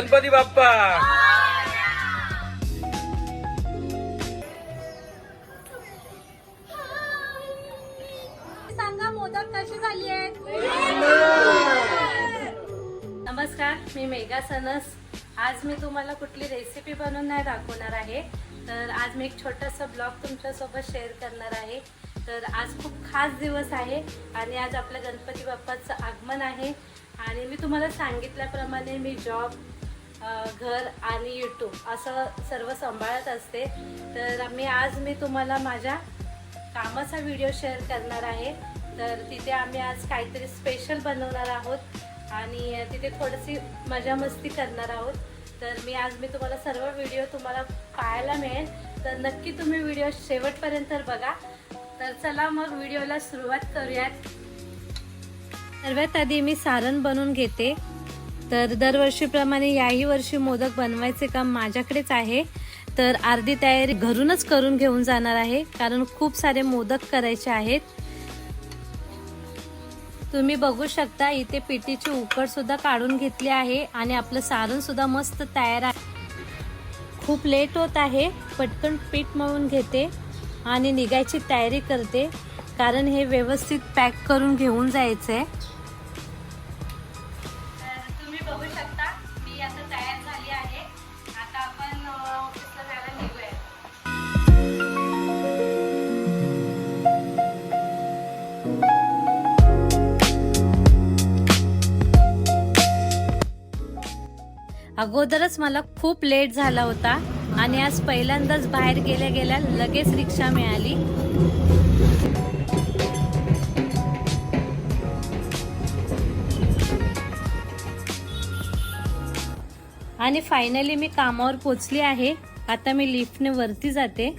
गणपती बाप्पा. सांगा मोदक कशी झाली आहे नमस्कार मी मेघा सनस. आज मी तुम्हाला कुठली रेसिपी बनवून नाही दाखवणार आहे. तर आज मी एक छोटासा ब्लॉग तुमच्यासोबत शेअर करणार आहे. तर आज खूप खास दिवस आहे आणि आज आपल्या गणपती बाप्पाचं आगमन आहे. आणि मी तुम्हाला सांगितल्याप्रमाणे मी जॉब घर आणि यूट्यूब असं सर्व सांभाळत असते. तर मी आज मी तुम्हाला माझ्या कामाचा व्हिडिओ शेअर करणार आहे. तर तिथे आम्ही आज काहीतरी स्पेशल बनवणार आहोत आणि तिथे थोडीशी मजा मस्ती करणार आहोत. तर मी आज मी तुम्हाला सर्व व्हिडिओ तुम्हाला पाहायला मिळेल. तर नक्की तुम्ही व्हिडिओ शेवटपर्यंत बघा. तर चला मग व्हिडिओला सुरुवात करूयात. सर्वात आधी मी सारण बनवून घेते. तर दरवर्षीप्रमाणे याही वर्षी मोदक बनवायचे काम माझ्याकडेच आहे. तर अर्धी तयारी घरूनच करून घेऊन जाणार आहे. कारण खूप सारे मोदक करायचे आहेत. तुम्ही बघू शकता इथे पिठीची उकड सुद्धा काढून घेतली आहे आणि आपलं सारण सुद्धा मस्त तयार आहे. खूप लेट होत आहे. पटकन पीठ मळून घेते आणि निघायची तयारी करते. कारण हे व्यवस्थित पॅक करून घेऊन जायचं आहे अगोदरच मला खूप लेट झाला होता आणि आज पहिल्यांदाच बाहेर गेल्या गेल्या लगेच रिक्षा मिळाली. आणि फायनली मी कामावर पोचली आहे. आता मी लिफ्टने वरती जाते.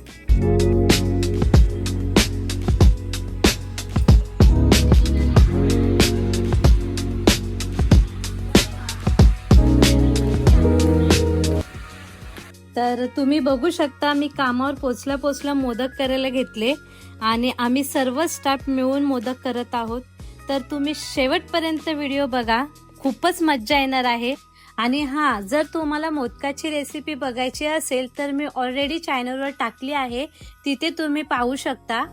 तर तुम्ही बघू शकता मी कामावर पोचल्या पोचल्या मोदक करायला घेतले आणि आम्ही सर्व स्टाफ मिळून मोदक करत आहोत. तर तुम्ही शेवटपर्यंत व्हिडिओ बघा. खूपच मज्जा येणार आहे. आणि हां जर तुम्हाला मोदकाची रेसिपी बघायची असेल तर मी ऑलरेडी चॅनलवर टाकली आहे. तिथे तुम्ही पाहू शकता.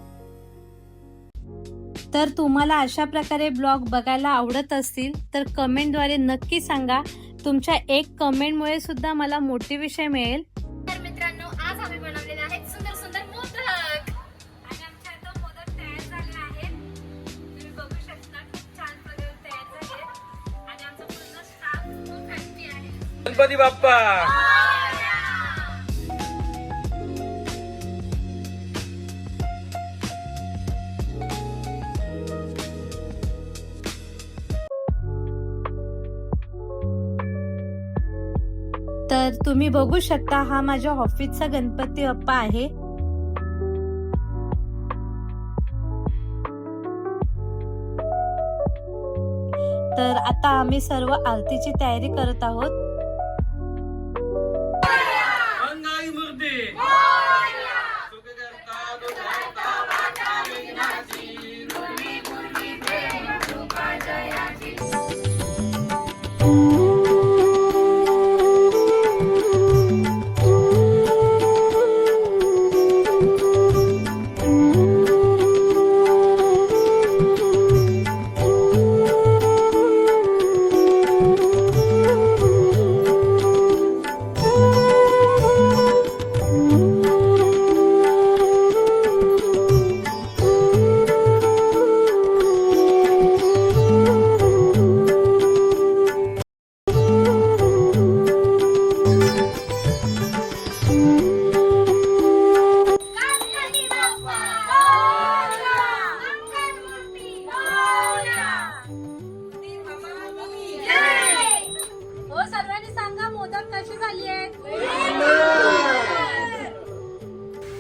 तर तुम्हाला अशा प्रकारे ब्लॉग बघायला आवडत असतील तर कमेंटद्वारे नक्की सांगा. तुमच्या एक कमेंटमुळे सुद्धा मला मोटिवेशन मिळेल. गणपती बाप्पा. तर तुम्ही बघू शकता हा माझ्या ऑफिसचा गणपती बाप्पा आहे. तर आता आम्ही सर्व आरतीची तयारी करत आहोत. Thank you.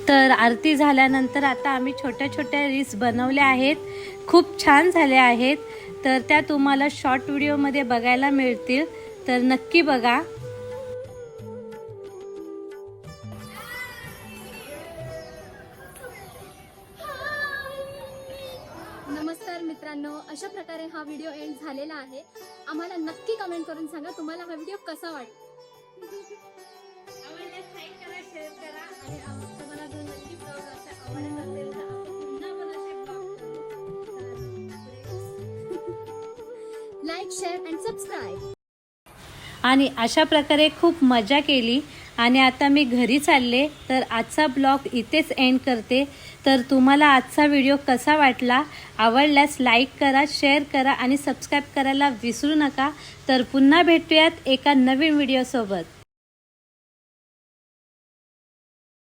तर आरती झाल्यानंतर आता आम्ही छोट्या छोट्या रील्स बनवल्या आहेत. खूप छान झाल्या आहेत. तर त्या तुम्हाला शॉर्ट व्हिडिओमध्ये बघायला मिळतील. तर नक्की बघा. नमस्कार मित्रांनो. अशा प्रकारे हा व्हिडिओ एंड झालेला आहे. आम्हाला नक्की कमेंट करून सांगा तुम्हाला हा व्हिडिओ कसा वाटतो? लाईक शेअर अँड सबस्क्राईब आणि अशा प्रकारे खूप मजा केली. आणि आता मी घरी चालले तर आजचा ब्लॉग इथेच एंड करते. तर तुम्हाला आजचा व्हिडिओ कसा वाटला? आवडल्यास लाईक करा शेअर करा आणि सबस्क्राईब करायला विसरू नका. तर पुन्हा भेटूयात एका नवीन व्हिडिओसोबत